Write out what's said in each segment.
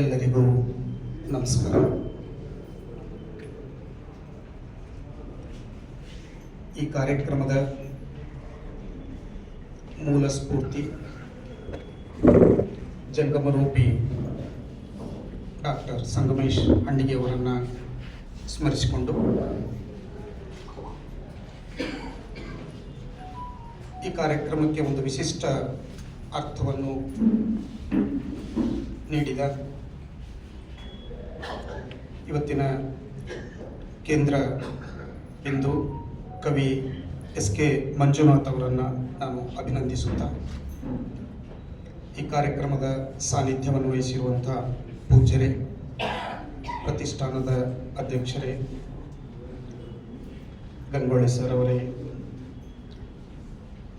ಎಲ್ಲರಿಗೂ ನಮಸ್ಕಾರ. ಈ ಕಾರ್ಯಕ್ರಮದ ಮೂಲ ಸ್ಫೂರ್ತಿ ಜಂಗಮರೂಪಿ ಡಾಕ್ಟರ್ ಸಂಗಮೇಶ್ ಅಂಡಿಗೆಯವರನ್ನು ಸ್ಮರಿಸಿಕೊಂಡು ಈ ಕಾರ್ಯಕ್ರಮಕ್ಕೆ ಒಂದು ವಿಶಿಷ್ಟ ಅರ್ಥವನ್ನು ನೀಡಿದ ಇವತ್ತಿನ ಕೇಂದ್ರ ಎಂದು ಕವಿ ಎಸ್ ಕೆ ಮಂಜುನಾಥ್ ಅವರನ್ನು ನಾನು ಅಭಿನಂದಿಸುತ್ತಾ ಈ ಕಾರ್ಯಕ್ರಮದ ಸಾನ್ನಿಧ್ಯವನ್ನು ವಹಿಸಿರುವಂಥ ಪೂಜ್ಯರೇ, ಪ್ರತಿಷ್ಠಾನದ ಅಧ್ಯಕ್ಷರೇ, ಗಂಗೊಳ್ಳಿ ಸರ್ ಅವರೇ,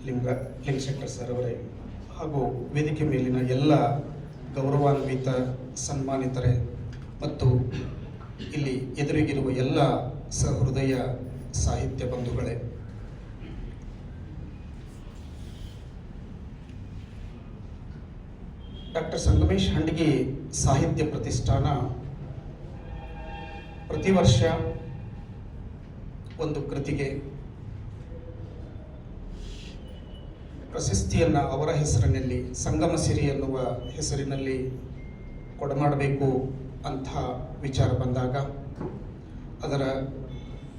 ಲಿಂಗ ಲಿಂಗಶೆಟ್ಟರ್ ಸರ್ ಅವರೇ ಹಾಗೂ ವೇದಿಕೆ ಮೇಲಿನ ಎಲ್ಲ ಗೌರವಾನ್ವಿತ ಸನ್ಮಾನಿತರೇ ಮತ್ತು ಇಲ್ಲಿ ಎದುರಿಗಿರುವ ಎಲ್ಲ ಸಹೃದಯ ಸಾಹಿತ್ಯ ಬಂಧುಗಳೇ. ಡಾಕ್ಟರ್ ಸಂಗಮೇಶ್ ಹಂಡಗಿ ಸಾಹಿತ್ಯ ಪ್ರತಿಷ್ಠಾನ ಪ್ರತಿ ವರ್ಷ ಒಂದು ಕೃತಿಗೆ ಪ್ರಶಸ್ತಿಯನ್ನು ಅವರ ಹೆಸರಿನಲ್ಲಿ, ಸಂಗಮ ಸಿರಿ ಎನ್ನುವ ಹೆಸರಿನಲ್ಲಿ ಕೊಡಮಾಡಬೇಕು ಅಂಥ ವಿಚಾರ ಬಂದಾಗ ಅದರ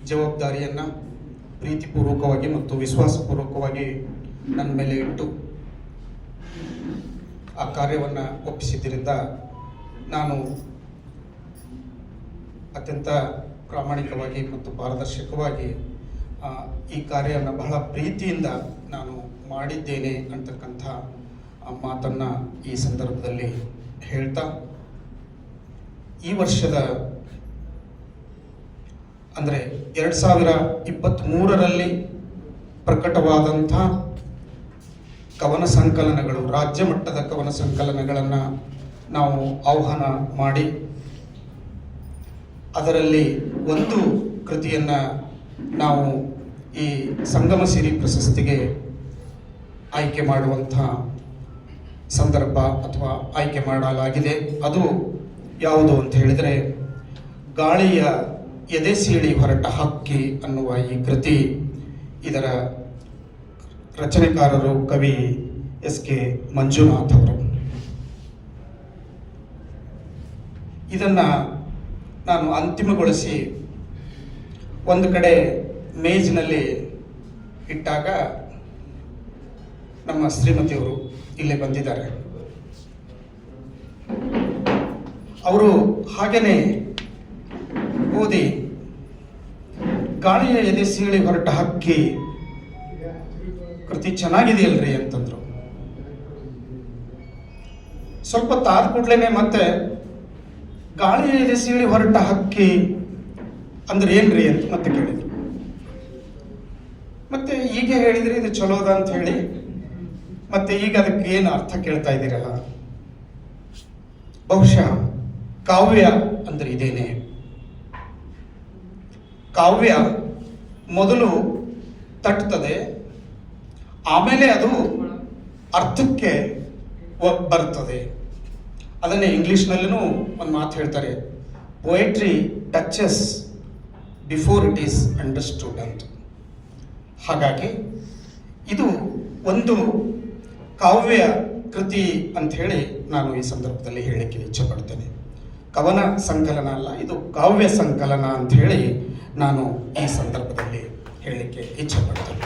ಜವಾಬ್ದಾರಿಯನ್ನು ಪ್ರೀತಿಪೂರ್ವಕವಾಗಿ ಮತ್ತು ವಿಶ್ವಾಸಪೂರ್ವಕವಾಗಿ ನನ್ನ ಮೇಲೆ ಇಟ್ಟು ಆ ಕಾರ್ಯವನ್ನು ಒಪ್ಪಿಸಿದ್ದರಿಂದ ನಾನು ಅತ್ಯಂತ ಪ್ರಾಮಾಣಿಕವಾಗಿ ಮತ್ತು ಪಾರದರ್ಶಕವಾಗಿ ಈ ಕಾರ್ಯವನ್ನು ಬಹಳ ಪ್ರೀತಿಯಿಂದ ನಾನು ಮಾಡಿದ್ದೇನೆ ಅಂತಕ್ಕಂಥ ಮಾತನ್ನು ಈ ಸಂದರ್ಭದಲ್ಲಿ ಹೇಳ್ತಾ ಈ ವರ್ಷದ ಅಂದರೆ ಎರಡು ಸಾವಿರ ಇಪ್ಪತ್ತ್ಮೂರರಲ್ಲಿ ಪ್ರಕಟವಾದಂಥ ಕವನ ಸಂಕಲನಗಳು, ರಾಜ್ಯ ಮಟ್ಟದ ಕವನ ಸಂಕಲನಗಳನ್ನು ನಾವು ಆಹ್ವಾನ ಮಾಡಿ, ಅದರಲ್ಲಿ ಒಂದು ಕೃತಿಯನ್ನು ನಾವು ಈ ಸಂಗಮ ಸಿರಿ ಪ್ರಶಸ್ತಿಗೆ ಆಯ್ಕೆ ಮಾಡುವಂಥ ಸಂದರ್ಭ ಅಥವಾ ಆಯ್ಕೆ ಮಾಡಲಾಗಿದೆ. ಅದು ಯಾವುದು ಅಂತ ಹೇಳಿದರೆ, ಗಾಳಿಯ ಎದೆ ಸೀಳಿ ಹೊರಟ ಹಕ್ಕಿ ಅನ್ನುವ ಈ ಕೃತಿ ಇದರ ರಚನೆಕಾರರು ಕವಿ ಎಸ್ ಕೆ ಮಂಜುನಾಥ್ ಅವರು. ಇದನ್ನು ನಾನು ಅಂತಿಮಗೊಳಿಸಿ ಒಂದು ಕಡೆ ಮೇಜಿನಲ್ಲಿ ಇಟ್ಟಾಗ ನಮ್ಮ ಶ್ರೀಮತಿಯವರು ಇಲ್ಲಿ ಬಂದಿದ್ದಾರೆ. ಅವರು ಹಾಗೇನೆ ಓದಿ ಗಾಳಿಯ ಎದೆ ಸೀಳಿ ಹೊರಟ ಹಕ್ಕಿ, ಕೃತಿ ಚೆನ್ನಾಗಿದೆಯಲ್ರಿ ಅಂತಂದ್ರು. ಸ್ವಲ್ಪ ತಾದ ಕೂಡ್ಲೇನೆ ಮತ್ತೆ ಗಾಳಿಯ ಎದೆ ಸೀಳಿ ಹೊರಟ ಹಕ್ಕಿ ಅಂದ್ರೆ ಏನ್ರಿ ಅಂತ ಮತ್ತೆ ಕೇಳಿದ್ರು. ಮತ್ತೆ ಈಗ ಹೇಳಿದ್ರಿ ಇದು ಚಲೋದ ಅಂತ ಹೇಳಿ ಮತ್ತೆ ಈಗ ಅದಕ್ಕೆ ಏನು ಅರ್ಥ ಕೇಳ್ತಾ ಇದ್ದೀರಲ್ಲ? ಬಹುಶಃ ಕಾವ್ಯ ಅಂದ್ರೆ ಇದೇನೆ. ಕಾವ್ಯ ಮೊದಲು ತಟ್ಟುತ್ತದೆ ಆಮೇಲೆ ಅದು ಅರ್ಥಕ್ಕೆ ಬರ್ತದೆ. ಅದನ್ನೇ ಇಂಗ್ಲೀಷ್ನಲ್ಲೂ ಒಂದು ಮಾತು ಹೇಳ್ತಾರೆ poetry touches before it is understood ಅಂತ. ಹಾಗಾಗಿ ಇದು ಒಂದು ಕಾವ್ಯ ಕೃತಿ ಅಂತ ಹೇಳಿ ನಾನು ಈ ಸಂದರ್ಭದಲ್ಲಿ ಹೇಳಲಿಕ್ಕೆ ಇಚ್ಛೆಪಡ್ತೇನೆ ಕವನ ಸಂಕಲನ ಅಲ್ಲ, ಇದು ಕಾವ್ಯ ಸಂಕಲನ ಅಂತ ಹೇಳಿ ನಾನು ಈ ಸಂದರ್ಭದಲ್ಲಿ ಹೇಳಲಿಕ್ಕೆ ಇಚ್ಛೆಪಡ್ತೇನೆ.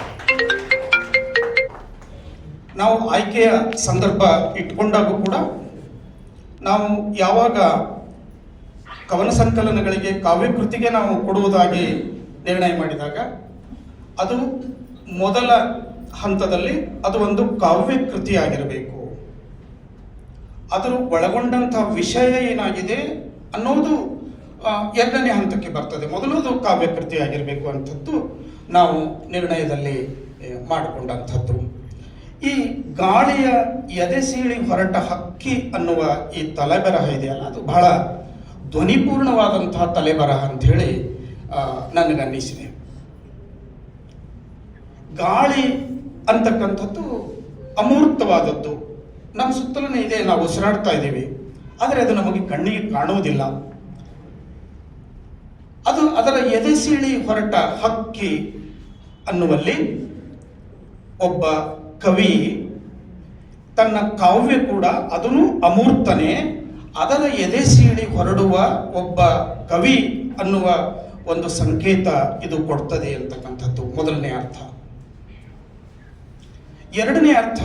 ನಾವು ಆಯ್ಕೆಯ ಸಂದರ್ಭ ಇಟ್ಕೊಂಡಾಗೂ ಕೂಡ ನಾವು ಯಾವಾಗ ಕವನ ಸಂಕಲನಗಳಿಗೆ ಕಾವ್ಯ ಕೃತಿಗೆ ನಾವು ಕೊಡುವುದಾಗಿ ನಿರ್ಣಯ ಮಾಡಿದಾಗ, ಅದು ಮೊದಲ ಹಂತದಲ್ಲಿ ಅದು ಒಂದು ಕಾವ್ಯ ಕೃತಿಯಾಗಿರಬೇಕು ಅದರ ಒಳಗೊಂಡಂಥ ವಿಷಯ ಏನಾಗಿದೆ ಅನ್ನೋದು ಎರಡನೇ ಹಂತಕ್ಕೆ ಬರ್ತದೆ. ಮೊದಲು ಅದು ಕಾವ್ಯ ಕೃತಿಯಾಗಿರಬೇಕು ಅಂಥದ್ದು ನಾವು ನಿರ್ಣಯದಲ್ಲಿ ಮಾಡಿಕೊಂಡಂಥದ್ದು. ಈ ಗಾಳಿಯ ಎದೆ ಸೀಳಿ ಹೊರಟ ಹಕ್ಕಿ ಅನ್ನುವ ಈ ತಲೆಬರಹ ಇದೆಯಲ್ಲ, ಅದು ಬಹಳ ಧ್ವನಿಪೂರ್ಣವಾದಂತಹ ತಲೆಬರಹ ಅಂಥೇಳಿ ನನಗನ್ನಿಸಿದೆ. ಗಾಳಿ ಅಂತಕ್ಕಂಥದ್ದು ಅಮೂರ್ತವಾದದ್ದು. ನಮ್ಮ ಸುತ್ತಲೂ ಇದೆ, ನಾವು ಉಸಿರಾಡ್ತಾ ಇದ್ದೀವಿ. ಆದರೆ ಅದು ನಮಗೆ ಕಣ್ಣಿಗೆ ಕಾಣುವುದಿಲ್ಲ. ಅದು ಅದರ ಎದೆ ಸೀಳಿ ಹೊರಟ ಹಕ್ಕಿ ಅನ್ನುವಲ್ಲಿ ಒಬ್ಬ ಕವಿ ತನ್ನ ಕಾವ್ಯ ಕೂಡ ಅದನ್ನು ಅಮೂರ್ತನೆ, ಅದರ ಎದೆ ಸೀಳಿ ಹೊರಡುವ ಒಬ್ಬ ಕವಿ ಅನ್ನುವ ಒಂದು ಸಂಕೇತ ಇದು ಕೊಡ್ತದೆ ಅಂತಕ್ಕಂಥದ್ದು. ಮೊದಲನೇ ಅರ್ಥ. ಎರಡನೇ ಅರ್ಥ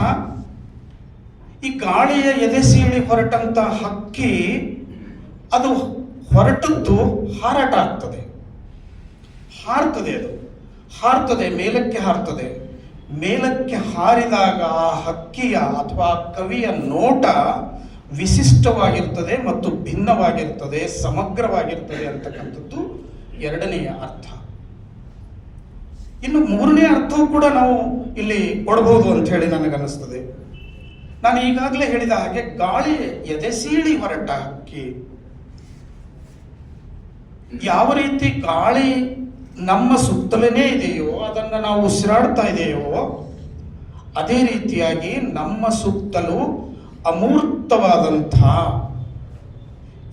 ಈ ಗಾಳಿಯ ಎದೆ ಸೀಳಿ ಹೊರಟಂತ ಹಕ್ಕಿ ಅದು ಹೊರಟದ್ದು ಹಾರಾಟ ಆಗ್ತದೆ. ಹಾರ್ತದೆ ಅದು. ಹಾರ್ತದೆ, ಮೇಲಕ್ಕೆ ಹಾರ್ತದೆ. ಮೇಲಕ್ಕೆ ಹಾರಿದಾಗ ಆ ಹಕ್ಕಿಯ ಅಥವಾ ಕವಿಯ ನೋಟ ವಿಶಿಷ್ಟವಾಗಿರ್ತದೆ ಮತ್ತು ಭಿನ್ನವಾಗಿರ್ತದೆ, ಸಮಗ್ರವಾಗಿರ್ತದೆ ಅಂತಕ್ಕಂಥದ್ದು ಎರಡನೆಯ ಅರ್ಥ. ಇನ್ನು ಮೂರನೇ ಅರ್ಥವೂ ಕೂಡ ನಾವು ಇಲ್ಲಿ ಕೊಡಬಹುದು ಅಂತ ಹೇಳಿ ನನಗನ್ನಿಸ್ತದೆ. ನಾನು ಈಗಾಗಲೇ ಹೇಳಿದ ಹಾಗೆ ಗಾಳಿ ಎದೆ ಸೀಳಿ ಹೊರಟ ಹಕ್ಕಿ ಯಾವ ರೀತಿ ಗಾಳಿ ನಮ್ಮ ಸುತ್ತಲೇ ಇದೆಯೋ ಅದನ್ನು ನಾವು ಉಸಿರಾಡ್ತಾ ಇದೆಯೋ, ಅದೇ ರೀತಿಯಾಗಿ ನಮ್ಮ ಸುತ್ತಲೂ ಅಮೂರ್ತವಾದಂಥ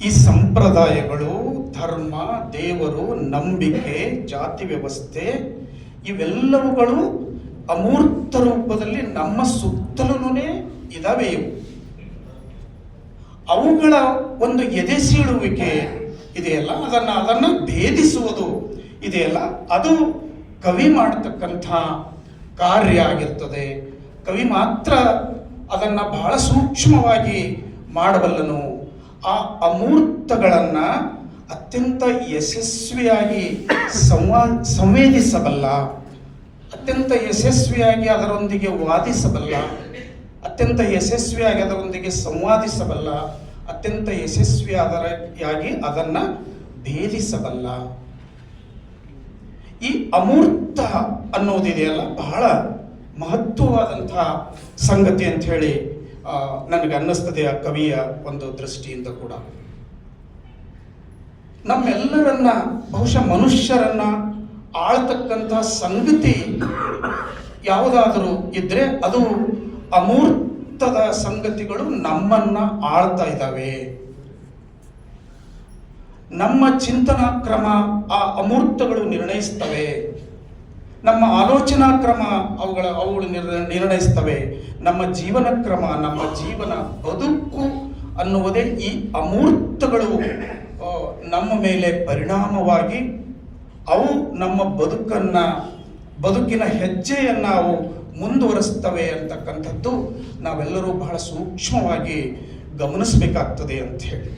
ಈ ಸಂಪ್ರದಾಯಗಳು, ಧರ್ಮ, ದೇವರು, ನಂಬಿಕೆ, ಜಾತಿ ವ್ಯವಸ್ಥೆ ಇವೆಲ್ಲವುಗಳು ಅಮೂರ್ತ ರೂಪದಲ್ಲಿ ನಮ್ಮ ಸುತ್ತಲೂ ಇದಾವೆ ಇವು ಅವುಗಳ ಒಂದು ಎದೆ ಸೀಳುವಿಕೆ ಇದೆಯಲ್ಲ, ಅದನ್ನ ಅದನ್ನ ಭೇದಿಸುವುದು ಇದೆಯಲ್ಲ, ಅದು ಕವಿ ಮಾಡತಕ್ಕಂಥ ಕಾರ್ಯ ಆಗಿರ್ತದೆ. ಕವಿ ಮಾತ್ರ ಅದನ್ನ ಬಹಳ ಸೂಕ್ಷ್ಮವಾಗಿ ಮಾಡಬಲ್ಲನು. ಆ ಅಮೂರ್ತಗಳನ್ನ ಅತ್ಯಂತ ಯಶಸ್ವಿಯಾಗಿ ಸಂವಾ, ಸಂವೇದಿಸಬಲ್ಲ, ಅತ್ಯಂತ ಯಶಸ್ವಿಯಾಗಿ ಅದರೊಂದಿಗೆ ವಾದಿಸಬಲ್ಲ ಅತ್ಯಂತ ಯಶಸ್ವಿಯಾಗಿ ಅದರೊಂದಿಗೆ ಸಂವಾದಿಸಬಲ್ಲ, ಅತ್ಯಂತ ಯಶಸ್ವಿಯಾದರಾಗಿ ಅದನ್ನ ಭೇದಿಸಬಲ್ಲ. ಈ ಅಮೂರ್ತ ಅನ್ನೋದಿದೆಯಲ್ಲ ಬಹಳ ಮಹತ್ವವಾದಂತಹ ಸಂಗತಿ ಅಂತ ಹೇಳಿ ನನಗೆ ಅನ್ನಿಸ್ತದೆ ಆ ಕವಿಯ ಒಂದು ದೃಷ್ಟಿಯಿಂದ ಕೂಡ. ನಮ್ಮೆಲ್ಲರನ್ನ, ಬಹುಶಃ ಮನುಷ್ಯರನ್ನ ಆಳ್ತಕ್ಕಂತಹ ಸಂಗತಿ ಯಾವುದಾದರೂ ಇದ್ರೆ ಅದು ಅಮೂರ್ತದ ಸಂಗತಿಗಳು ನಮ್ಮನ್ನ ಆಳ್ತಾ ಇದ್ದಾವೆ. ನಮ್ಮ ಚಿಂತನಾ ಕ್ರಮ ಆ ಅಮೂರ್ತಗಳು ನಿರ್ಣಯಿಸ್ತವೆ. ನಮ್ಮ ಆಲೋಚನಾ ಕ್ರಮ ಅವುಗಳ ಅವುಗಳು ನಿರ್- ನಿರ್ಣಯಿಸ್ತವೆ. ನಮ್ಮ ಜೀವನ ಕ್ರಮ, ನಮ್ಮ ಜೀವನ ಬದುಕು ಅನ್ನುವುದೇ ಈ ಅಮೂರ್ತಗಳು ನಮ್ಮ ಮೇಲೆ ಪರಿಣಾಮವಾಗಿ ಅವು ನಮ್ಮ ಬದುಕನ್ನ, ಬದುಕಿನ ಹೆಜ್ಜೆಯನ್ನು ಅವು ಮುಂದುವರಿಸ್ತವೆ ಅಂತಕ್ಕಂಥದ್ದು ನಾವೆಲ್ಲರೂ ಬಹಳ ಸೂಕ್ಷ್ಮವಾಗಿ ಗಮನಿಸಬೇಕಾಗ್ತದೆ ಅಂತ ಹೇಳಿ.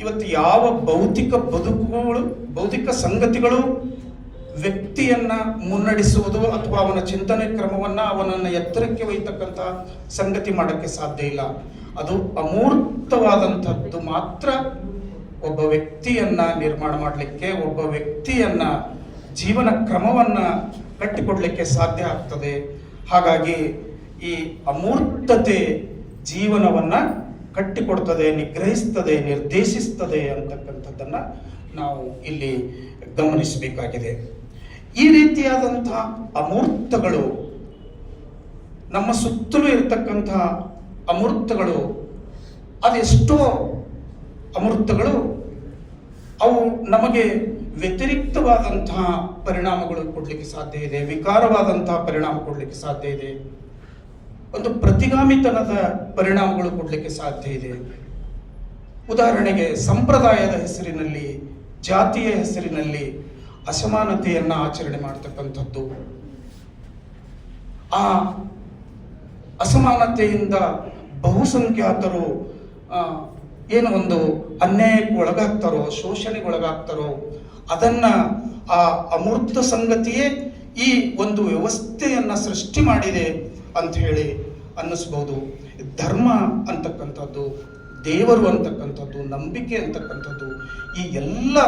ಇವತ್ತು ಯಾವ ಭೌತಿಕ ಬದುಕುಗಳು, ಭೌತಿಕ ಸಂಗತಿಗಳು ವ್ಯಕ್ತಿಯನ್ನ ಮುನ್ನಡೆಸುವುದು ಅಥವಾ ಅವನ ಚಿಂತನೆ ಕ್ರಮವನ್ನ ಅವನನ್ನ ಎತ್ತರಕ್ಕೆ ಒಯ್ತಕ್ಕಂಥ ಸಂಗತಿ ಮಾಡಕ್ಕೆ ಸಾಧ್ಯ ಇಲ್ಲ. ಅದು ಅಮೂರ್ತವಾದಂಥದ್ದು ಮಾತ್ರ ಒಬ್ಬ ವ್ಯಕ್ತಿಯನ್ನ ನಿರ್ಮಾಣ ಮಾಡಲಿಕ್ಕೆ, ಒಬ್ಬ ವ್ಯಕ್ತಿಯನ್ನ ಜೀವನ ಕ್ರಮವನ್ನ ಕಟ್ಟಿಕೊಡ್ಲಿಕ್ಕೆ ಸಾಧ್ಯ ಆಗ್ತದೆ. ಹಾಗಾಗಿ ಈ ಅಮೂರ್ತತೆ ಜೀವನವನ್ನ ಕಟ್ಟಿಕೊಡ್ತದೆ, ನಿಗ್ರಹಿಸ್ತದೆ, ನಿರ್ದೇಶಿಸ್ತದೆ ಅಂತಕ್ಕಂಥದ್ದನ್ನ ನಾವು ಇಲ್ಲಿ ಗಮನಿಸಬೇಕಾಗಿದೆ. ಈ ರೀತಿಯಾದಂತಹ ಅಮೂರ್ತಗಳು, ನಮ್ಮ ಸುತ್ತಲೂ ಇರತಕ್ಕಂತಹ ಅಮೂರ್ತಗಳು, ಅದೆಷ್ಟೋ ಅಮೂರ್ತಗಳು, ಅವು ನಮಗೆ ವ್ಯತಿರಿಕ್ತವಾದಂತಹ ಪರಿಣಾಮಗಳು ಕೊಡಲಿಕ್ಕೆ ಸಾಧ್ಯ ಇದೆ, ವಿಕಾರವಾದಂತಹ ಪರಿಣಾಮ ಕೊಡಲಿಕ್ಕೆ ಸಾಧ್ಯ ಇದೆ. ಒಂದು ಪ್ರತಿಗಾಮಿತನದ ಪರಿಣಾಮಗಳು ಕೊಡಲಿಕ್ಕೆ ಸಾಧ್ಯ ಇದೆ. ಉದಾಹರಣೆಗೆ ಸಂಪ್ರದಾಯದ ಹೆಸರಿನಲ್ಲಿ, ಜಾತಿಯ ಹೆಸರಿನಲ್ಲಿ ಅಸಮಾನತೆಯನ್ನು ಆಚರಣೆ ಮಾಡತಕ್ಕಂಥದ್ದು. ಆ ಅಸಮಾನತೆಯಿಂದ ಬಹುಸಂಖ್ಯಾತರು ಏನು ಒಂದು ಅನ್ಯಾಯಕ್ಕೆ ಒಳಗಾಗ್ತಾರೋ ಶೋಷಣೆಗೆ ಒಳಗಾಗ್ತಾರೋ ಅದನ್ನ ಆ ಅಮೂರ್ತ ಸಂಗತಿಯೇ ಈ ಒಂದು ವ್ಯವಸ್ಥೆಯನ್ನ ಸೃಷ್ಟಿ ಮಾಡಿದೆ ಅಂತ ಹೇಳಿ ಅನ್ನಿಸ್ಬೋದು. ಧರ್ಮ ಅಂತಕ್ಕಂಥದ್ದು, ದೇವರು ಅಂತಕ್ಕಂಥದ್ದು, ನಂಬಿಕೆ ಅಂತಕ್ಕಂಥದ್ದು, ಈ ಎಲ್ಲ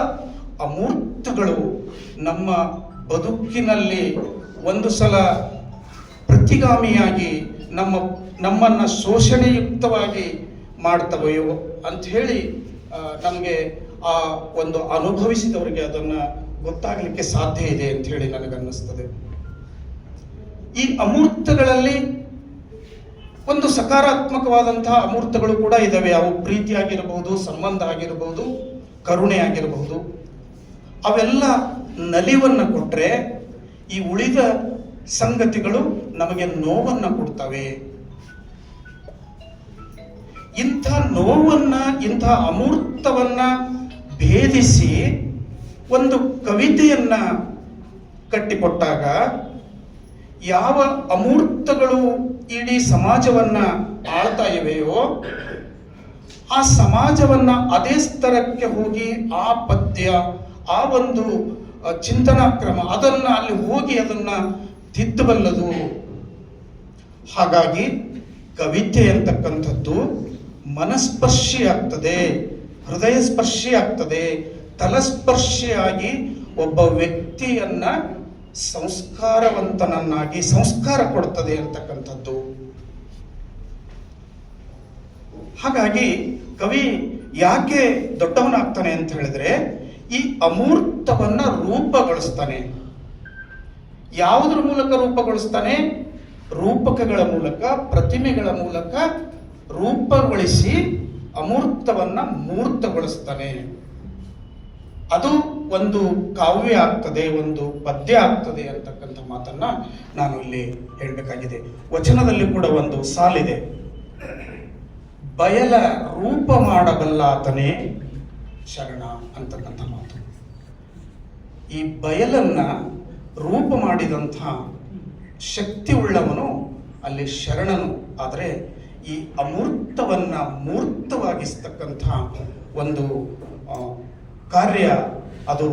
ಅಮೂರ್ತಗಳು ನಮ್ಮ ಬದುಕಿನಲ್ಲಿ ಒಂದು ಸಲ ಪ್ರತಿಗಾಮಿಯಾಗಿ ನಮ್ಮ, ನಮ್ಮನ್ನು ಶೋಷಣೆಯುಕ್ತವಾಗಿ ಮಾಡ್ತವೆಯೋ ಅಂಥೇಳಿ ನಮಗೆ ಆ ಒಂದು ಅನುಭವಿಸಿದವರಿಗೆ ಅದನ್ನ ಗೊತ್ತಾಗಲಿಕ್ಕೆ ಸಾಧ್ಯ ಇದೆ ಅಂತ ಹೇಳಿ ನನಗನ್ನಿಸ್ತದೆ. ಈ ಅಮೂರ್ತಗಳಲ್ಲಿ ಒಂದು ಸಕಾರಾತ್ಮಕವಾದಂತಹ ಅಮೂರ್ತಗಳು ಕೂಡ ಇದ್ದಾವೆ ಅವು ಪ್ರೀತಿ ಆಗಿರಬಹುದು ಸಂಬಂಧ ಆಗಿರಬಹುದು ಕರುಣೆ ಆಗಿರಬಹುದು ಅವೆಲ್ಲ ನಲಿವನ್ನು ಕೊಟ್ಟರೆ ಈ ಉಳಿದ ಸಂಗತಿಗಳು ನಮಗೆ ನೋವನ್ನು ಕೊಡ್ತವೆ. ಇಂಥ ನೋವನ್ನ, ಇಂಥ ಅಮೂರ್ತವನ್ನ ಭೇದಿಸಿ ಒಂದು ಕವಿತೆಯನ್ನ ಕಟ್ಟಿಕೊಟ್ಟಾಗ ಯಾವ ಅಮೂರ್ತಗಳು ಇಡೀ ಸಮಾಜವನ್ನ ಆಳ್ತಾ ಇವೆಯೋ, ಆ ಸಮಾಜವನ್ನ ಅದೇ ಸ್ತರಕ್ಕೆ ಹೋಗಿ ಆ ಪದ್ಯ, ಆ ಒಂದು ಚಿಂತನಾ ಕ್ರಮ ಅದನ್ನ ಅಲ್ಲಿ ಹೋಗಿ ಅದನ್ನ ತಿದ್ದಬಲ್ಲದು. ಹಾಗಾಗಿ ಕವಿತೆ ಅಂತಕ್ಕಂಥದ್ದು ಮನಸ್ಪರ್ಶಿ ಆಗ್ತದೆ ಹೃದಯ ಸ್ಪರ್ಶಿ ಆಗ್ತದೆ, ತಲಸ್ಪರ್ಶಿಯಾಗಿ ಒಬ್ಬ ವ್ಯಕ್ತಿಯನ್ನ ಸಂಸ್ಕಾರವಂತನನ್ನಾಗಿ, ಸಂಸ್ಕಾರ ಕೊಡ್ತದೆ ಅಂತಕ್ಕಂಥದ್ದು. ಹಾಗಾಗಿ ಕವಿ ಯಾಕೆ ದೊಡ್ಡವನಾಗ್ತಾನೆ ಅಂತ ಹೇಳಿದ್ರೆ, ಈ ಅಮೂರ್ತವನ್ನ ರೂಪಗೊಳಿಸ್ತಾನೆ. ಯಾವುದ್ರ ಮೂಲಕ ರೂಪಗೊಳಿಸ್ತಾನೆ? ರೂಪಕಗಳ ಮೂಲಕ, ಪ್ರತಿಮೆಗಳ ಮೂಲಕ ರೂಪಗೊಳಿಸಿ ಅಮೂರ್ತವನ್ನ ಮೂರ್ತಗೊಳಿಸ್ತಾನೆ. ಅದು ಒಂದು ಕಾವ್ಯ ಆಗ್ತದೆ, ಒಂದು ಪದ್ಯ ಆಗ್ತದೆ ಅಂತಕ್ಕಂಥ ಮಾತನ್ನ ನಾನು ಇಲ್ಲಿ ಹೇಳಬೇಕಾಗಿದೆ. ವಚನದಲ್ಲಿ ಕೂಡ ಒಂದು ಸಾಲಿದೆ. ಬಯಲ ರೂಪ ಮಾಡಬಲ್ಲಾತನೇ ಶರಣ ಅಂತಕ್ಕಂಥ ಮಾತು. ಈ ಬಯಲನ್ನ ರೂಪ ಮಾಡಿದಂಥ ಶಕ್ತಿ ಉಳ್ಳವನು ಅಲ್ಲಿ ಶರಣನು. ಆದರೆ ಈ ಅಮೂರ್ತವನ್ನ ಮೂರ್ತವಾಗಿಸ್ತಕ್ಕಂಥ ಒಂದು ಕಾರ್ಯ ಅದು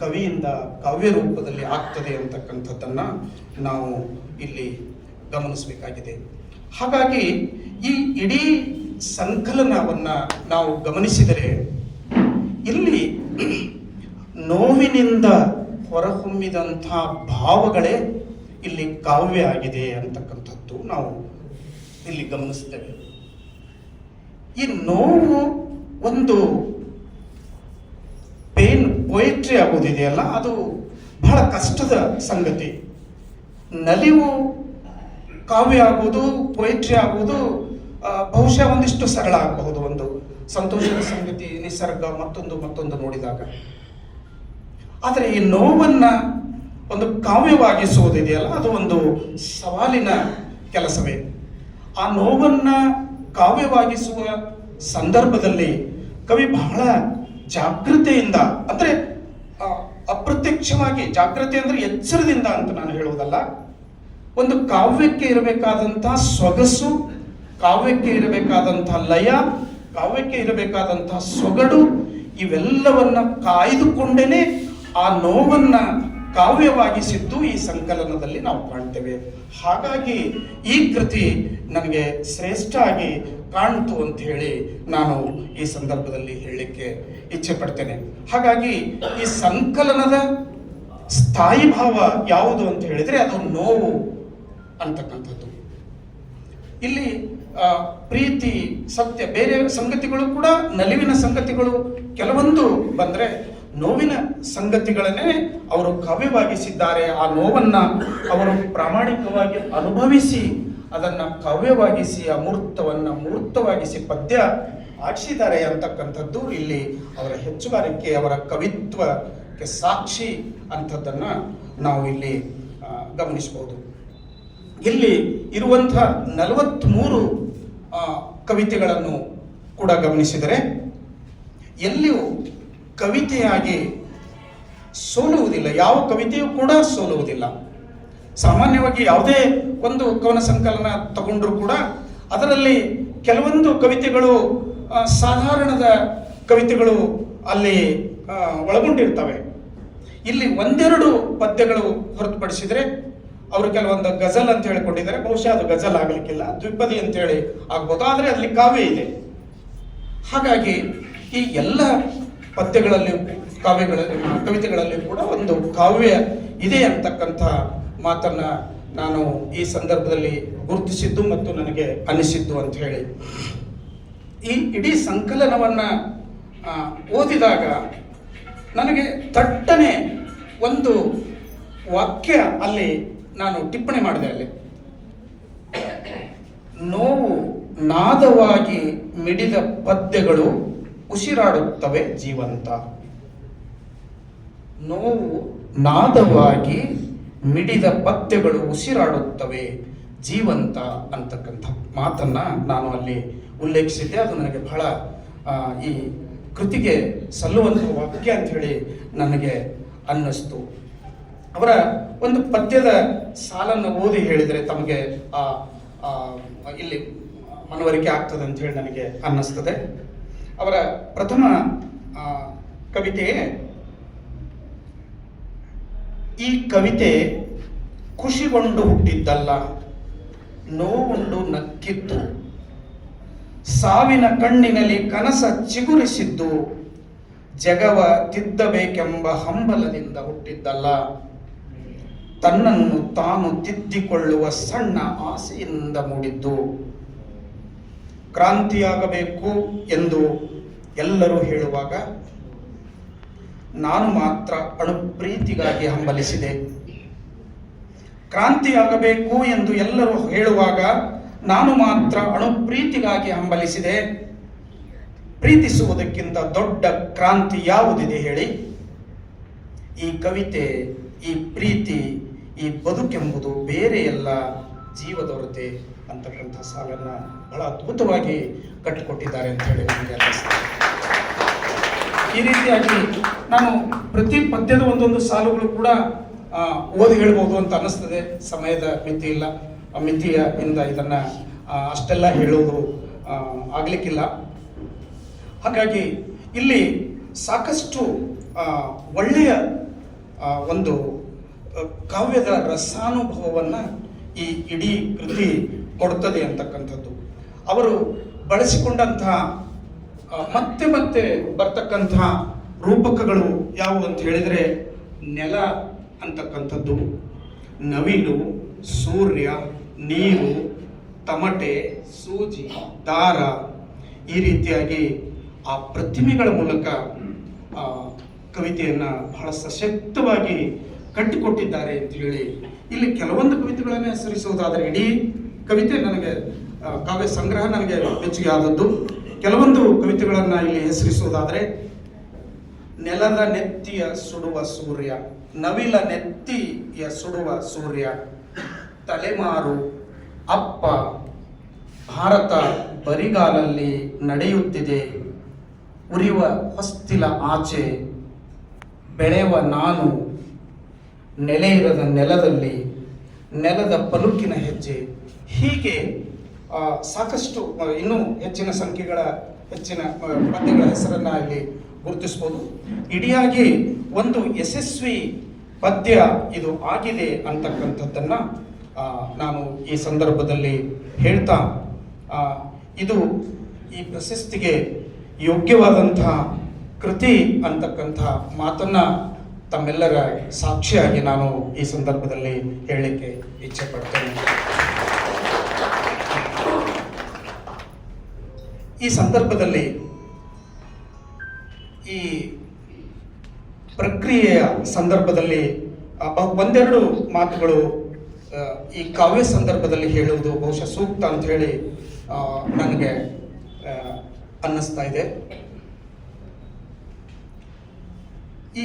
ಕವಿಯಿಂದ ಕಾವ್ಯ ರೂಪದಲ್ಲಿ ಆಗ್ತದೆ ಅಂತಕ್ಕಂಥದ್ದನ್ನು ನಾವು ಇಲ್ಲಿ ಗಮನಿಸಬೇಕಾಗಿದೆ. ಹಾಗಾಗಿ ಈ ಇಡೀ ಸಂಕಲನವನ್ನ ನಾವು ಗಮನಿಸಿದರೆ ಇಲ್ಲಿ ನೋವಿನಿಂದ ಹೊರಹೊಮ್ಮಿದಂಥ ಭಾವಗಳೇ ಇಲ್ಲಿ ಕಾವ್ಯ ಆಗಿದೆ ಅಂತಕ್ಕಂಥದ್ದು ನಾವು ಇಲ್ಲಿ ಗಮನಿಸ್ತೇವೆ ಈ ನೋವು ಒಂದು ಪೇನ್ ಪೊಯಿಟ್ರಿ ಆಗೋದಿದೆಯಲ್ಲ, ಅದು ಬಹಳ ಕಷ್ಟದ ಸಂಗತಿ. ನಲಿವು ಕಾವ್ಯ ಆಗುವುದು ಪೊಯಿಟ್ರಿ ಆಗುವುದು ಬಹುಶಃ ಒಂದಿಷ್ಟು ಸರಳ ಆಗಬಹುದು ಒಂದು ಸಂತೋಷದ ಸಂಗತಿ, ನಿಸರ್ಗ ಮತ್ತೊಂದು ಮತ್ತೊಂದು ನೋಡಿದಾಗ. ಆದರೆ ಈ ನೋವನ್ನ ಒಂದು ಕಾವ್ಯವಾಗಿಸುವುದಿದೆಯಲ್ಲ ಅದು ಒಂದು ಸವಾಲಿನ ಕೆಲಸವೇ. ಆ ನೋವನ್ನ ಕಾವ್ಯವಾಗಿಸುವ ಸಂದರ್ಭದಲ್ಲಿ ಕವಿ ಬಹಳ ಜಾಗೃತೆಯಿಂದ ಅಂದ್ರೆ ಅಪ್ರತ್ಯಕ್ಷವಾಗಿ ಜಾಗೃತಿ ಅಂದ್ರೆ ಎಚ್ಚರದಿಂದ ಅಂತ ನಾನು ಹೇಳುವುದಲ್ಲ, ಒಂದು ಕಾವ್ಯಕ್ಕೆ ಇರಬೇಕಾದಂತಹ ಸೊಗಸು, ಕಾವ್ಯಕ್ಕೆ ಇರಬೇಕಾದಂತಹ ಲಯ, ಕಾವ್ಯಕ್ಕೆ ಇರಬೇಕಾದಂತಹ ಸೊಗಡು, ಇವೆಲ್ಲವನ್ನ ಕಾಯ್ದುಕೊಂಡೇನೆ ಆ ನೋವನ್ನ ಕಾವ್ಯವಾಗಿಸಿದ್ದು ಈ ಸಂಕಲನದಲ್ಲಿ ನಾವು ಕಾಣ್ತೇವೆ. ಹಾಗಾಗಿ ಈ ಕೃತಿ ನನಗೆ ಶ್ರೇಷ್ಠ ಆಗಿ ಕಾಣ್ತು ಅಂತ ಹೇಳಿ ನಾನು ಈ ಸಂದರ್ಭದಲ್ಲಿ ಹೇಳಲಿಕ್ಕೆ ಇಚ್ಛೆ ಪಡ್ತೇನೆ ಹಾಗಾಗಿ ಈ ಸಂಕಲನದ ಸ್ಥಾಯಿ ಭಾವ ಯಾವುದು ಅಂತ ಹೇಳಿದ್ರೆ ಅದು ನೋವು ಅಂತಕ್ಕಂಥದ್ದು. ಇಲ್ಲಿ ಪ್ರೀತಿ, ಸತ್ಯ, ಬೇರೆ ಸಂಗತಿಗಳು ಕೂಡ ನಲಿವಿನ ಸಂಗತಿಗಳು ಕೆಲವೊಂದು ಬಂದ್ರೆ ನೋವಿನ ಸಂಗತಿಗಳನ್ನೇ ಅವರು ಕಾವ್ಯವಾಗಿಸಿದ್ದಾರೆ. ಆ ನೋವನ್ನ ಅವರು ಪ್ರಾಮಾಣಿಕವಾಗಿ ಅನುಭವಿಸಿ, ಅದನ್ನ ಕಾವ್ಯವಾಗಿಸಿ ಅಮೂರ್ತವನ್ನ ಮೂರ್ತವಾಗಿಸಿ ಪದ್ಯ ಆಡಿಸಿದ್ದಾರೆ ಅಂತಕ್ಕಂಥದ್ದು ಇಲ್ಲಿ ಅವರ ಹೆಚ್ಚುಗಾರಿಕೆ, ಅವರ ಕವಿತ್ವಕ್ಕೆ ಸಾಕ್ಷಿ ಅಂಥದ್ದನ್ನು ನಾವು ಇಲ್ಲಿ ಗಮನಿಸಬಹುದು. ಇಲ್ಲಿ ಇರುವಂಥ ನಲವತ್ತ್ಮೂರು ಕವಿತೆಗಳನ್ನು ಕೂಡ ಗಮನಿಸಿದರೆ ಎಲ್ಲಿಯೂ ಕವಿತೆಯಾಗಿ ಸೋಲುವುದಿಲ್ಲ. ಯಾವ ಕವಿತೆಯೂ ಕೂಡ ಸೋಲುವುದಿಲ್ಲ. ಸಾಮಾನ್ಯವಾಗಿ ಯಾವುದೇ ಒಂದು ಕವನ ಸಂಕಲನ ತಗೊಂಡ್ರು ಕೂಡ ಅದರಲ್ಲಿ ಕೆಲವೊಂದು ಕವಿತೆಗಳು ಸಾಧಾರಣದ ಕವಿತೆಗಳು ಅಲ್ಲಿ ಒಳಗೊಂಡಿರ್ತವೆ. ಇಲ್ಲಿ ಒಂದೆರಡು ಪದ್ಯಗಳು ಹೊರತುಪಡಿಸಿದರೆ ಅವರು ಕೆಲವೊಂದು ಗಜಲ್ ಅಂತ ಹೇಳಿಕೊಂಡಿದ್ದಾರೆ. ಬಹುಶಃ ಅದು ಗಜಲ್ ಆಗಲಿಕ್ಕಿಲ್ಲ. ದ್ವಿಪದಿ ಅಂತ ಹೇಳಿ ಆಗ್ಬೋದು. ಆದರೆ ಅಲ್ಲಿ ಕಾವ್ಯ ಇದೆ. ಹಾಗಾಗಿ ಈ ಎಲ್ಲ ಪದ್ಯಗಳಲ್ಲಿ ಕಾವ್ಯಗಳಲ್ಲಿ ಕವಿತೆಗಳಲ್ಲಿ ಕೂಡ ಒಂದು ಕಾವ್ಯ ಇದೆ ಅಂತಕ್ಕಂಥ ಮಾತನ್ನ ನಾನು ಈ ಸಂದರ್ಭದಲ್ಲಿ ಗುರುತಿಸಿದ್ದು ಮತ್ತು ನನಗೆ ಅನಿಸಿದ್ದು ಅಂತ ಹೇಳಿ. ಈ ಇಡೀ ಸಂಕಲನವನ್ನ ಓದಿದಾಗ ನನಗೆ ತಟ್ಟನೆ ಒಂದು ವಾಕ್ಯ ಅಲ್ಲಿ ನಾನು ಟಿಪ್ಪಣಿ ಮಾಡಿದೆ ಅಲ್ಲಿ. ನೋವು ನಾದವಾಗಿ ಮಿಡಿದ ಪದ್ಯಗಳು ಉಸಿರಾಡುತ್ತವೆ ಜೀವಂತ. ನೋವು ನಾದವಾಗಿ ಮಿಡಿದ ಪದ್ಯಗಳು ಉಸಿರಾಡುತ್ತವೆ. ಜೀವಂತ ಅಂತಕ್ಕಂಥ ಮಾತನ್ನ ನಾನು ಅಲ್ಲಿ ಉಲ್ಲೇಖಿಸಿದ್ದೆ. ಅದು ನನಗೆ ಬಹಳ ಈ ಕೃತಿಗೆ ಸಲ್ಲುವಂತಹ ವಾಕ್ಯ ಅಂತ ಹೇಳಿ ನನಗೆ ಅನ್ನಿಸ್ತು. ಅವರ ಒಂದು ಪದ್ಯದ ಸಾಲನ್ನು ಓದಿ ಹೇಳಿದರೆ ತಮಗೆ ಆ, ಇಲ್ಲಿ ಮನವರಿಕೆ ಆಗ್ತದೆ ಅಂತ ಹೇಳಿ ನನಗೆ ಅನ್ನಿಸ್ತದೆ. ಅವರ ಪ್ರಥಮ ಕವಿತೆ. ಈ ಕವಿತೆ ಖುಷಿಗೊಂಡು ಹುಟ್ಟಿದ್ದಲ್ಲ, ನೋವುಂಡು ನಕ್ಕಿದ್ದು. ಸಾವಿನ ಕಣ್ಣಿನಲ್ಲಿ ಕನಸ ಚಿಗುರಿಸಿದ್ದು, ಜಗವ ತಿದ್ದಬೇಕೆಂಬ ಹಂಬಲದಿಂದ ಹುಟ್ಟಿದ್ದಲ್ಲ. ತನ್ನನ್ನು ತಾನು ತಿದ್ದಿಕೊಳ್ಳುವ ಸಣ್ಣ ಆಸೆಯಿಂದ ಮೂಡಿದ್ದು. ಕ್ರಾಂತಿಯಾಗಬೇಕು ಎಂದು ಎಲ್ಲರೂ ಹೇಳುವಾಗ, ನಾನು ಮಾತ್ರ ಅಣುಪ್ರೀತಿಗಾಗಿ ಹಂಬಲಿಸಿದೆ. ಕ್ರಾಂತಿಯಾಗಬೇಕು ಎಂದು ಎಲ್ಲರೂ ಹೇಳುವಾಗ, ನಾನು ಮಾತ್ರ ಅಣುಪ್ರೀತಿಗಾಗಿ ಹಂಬಲಿಸಿದೆ. ಪ್ರೀತಿಸುವುದಕ್ಕಿಂತ ದೊಡ್ಡ ಕ್ರಾಂತಿ ಯಾವುದಿದೆ ಹೇಳಿ? ಈ ಕವಿತೆ, ಈ ಪ್ರೀತಿ, ಈ ಬದುಕೆಂಬುದು ಬೇರೆ ಎಲ್ಲ ಜೀವದೊರತೆ ಅಂತಕ್ಕಂಥ ಸಾಲನ್ನ ಬಹಳ ಅದ್ಭುತವಾಗಿ ಕಟ್ಟಿಕೊಟ್ಟಿದ್ದಾರೆ ಅಂತ ಹೇಳಿ ನನಗೆ ಅನ್ನಿಸ್ತದೆ. ಈ ರೀತಿಯಾಗಿ ನಾನು ಪ್ರತಿ ಪದ್ಯದ ಒಂದೊಂದು ಸಾಲುಗಳು ಕೂಡ ಓದಿ ಹೇಳ್ಬೋದು ಅಂತ ಅನ್ನಿಸ್ತದೆ. ಸಮಯದ ಮಿತಿ ಇಲ್ಲ. ಮಿತಿಯ ಇಂದ ಇದನ್ನ ಅಷ್ಟೆಲ್ಲ ಹೇಳೋದು ಆಗ್ಲಿಕ್ಕಿಲ್ಲ. ಹಾಗಾಗಿ ಇಲ್ಲಿ ಸಾಕಷ್ಟು ಒಳ್ಳೆಯ ಒಂದು ಕಾವ್ಯದ ರಸಾನುಭವವನ್ನು ಈ ಇಡೀ ಕೃತಿ ಕೊಡ್ತದೆ ಅಂತಕ್ಕಂಥದ್ದು. ಅವರು ಬಳಸಿಕೊಂಡಂತಹ ಮತ್ತೆ ಮತ್ತೆ ಬರ್ತಕ್ಕಂತಹ ರೂಪಕಗಳು ಯಾವುವು ಅಂತ ಹೇಳಿದರೆ, ನೆಲ ಅಂತಕ್ಕಂಥದ್ದು. ನವಿಲು, ಸೂರ್ಯ, ನೀರು, ತಮಟೆ, ಸೂಜಿ, ದಾರ ಈ ರೀತಿಯಾಗಿ ಆ ಪ್ರತಿಮೆಗಳ ಮೂಲಕ ಕವಿತೆಯನ್ನು ಬಹಳ ಸಶಕ್ತವಾಗಿ ಕಟ್ಟಿಕೊಟ್ಟಿದ್ದಾರೆ ಅಂತ ಹೇಳಿ ಇಲ್ಲಿ ಕೆಲವೊಂದು ಕವಿತೆಗಳನ್ನು ಹೆಸರಿಸುವುದಾದರೆ ಇಡೀ ಕವಿತೆ ನನಗೆ ಕಾವ್ಯ ಸಂಗ್ರಹ ನನಗೆ ಮೆಚ್ಚುಗೆ ಆದದ್ದು. ಕೆಲವೊಂದು ಕವಿತೆಗಳನ್ನು ಇಲ್ಲಿ ಹೆಸರಿಸುವುದಾದರೆ, ನೆಲದ ನೆತ್ತಿಯ ಸುಡುವ ಸೂರ್ಯ, ನವಿಲ ನೆತ್ತಿಯ ಸುಡುವ ಸೂರ್ಯ, ತಲೆಮಾರು, ಅಪ್ಪ, ಭಾರತ ಬರಿಗಾಲಲ್ಲಿ ನಡೆಯುತ್ತಿದೆ, ಉರಿಯುವ ಹೊಸ್ತಿಲ ಆಚೆ ಬೆಳೆಯುವ ನಾನು ನೆಲೆಯಿರದ ನೆಲದಲ್ಲಿ, ನೆಲದ ಪಲುಕಿನ ಹೆಜ್ಜೆ. ಹೀಗೆ ಸಾಕಷ್ಟು ಇನ್ನೂ ಹೆಚ್ಚಿನ ಸಂಖ್ಯೆಗಳ, ಹೆಚ್ಚಿನ ಪದ್ಯಗಳ ಹೆಸರನ್ನ ಇಲ್ಲಿ ಗುರುತಿಸ್ಬೋದು. ಇಡಿಯಾಗಿ ಒಂದು ಯಶಸ್ವಿ ಪದ್ಯ ಇದು ಆಗಿದೆ ಅಂತಕ್ಕಂಥದ್ದನ್ನು ನಾನು ಈ ಸಂದರ್ಭದಲ್ಲಿ ಹೇಳ್ತಾ ಇದು ಈ ಪ್ರಶಸ್ತಿಗೆ ಯೋಗ್ಯವಾದಂತಹ ಕೃತಿ ಅಂತಕ್ಕಂಥ ಮಾತನ್ನ ತಮ್ಮೆಲ್ಲರ ಸಾಕ್ಷಿಯಾಗಿ ನಾನು ಈ ಸಂದರ್ಭದಲ್ಲಿ ಹೇಳಲಿಕ್ಕೆ ಇಚ್ಛೆ ಪಡ್ತೇನೆ. ಈ ಸಂದರ್ಭದಲ್ಲಿ ಈ ಪ್ರಕ್ರಿಯೆಯ ಸಂದರ್ಭದಲ್ಲಿ ಒಂದೆರಡು ಮಾತುಗಳು ಈ ಕಾವ್ಯ ಸಂದರ್ಭದಲ್ಲಿ ಹೇಳುವುದು ಬಹುಶಃ ಸೂಕ್ತ ಅಂತ ಹೇಳಿ ನನಗೆ ಅನ್ನಿಸ್ತಾ ಇದೆ. ಈ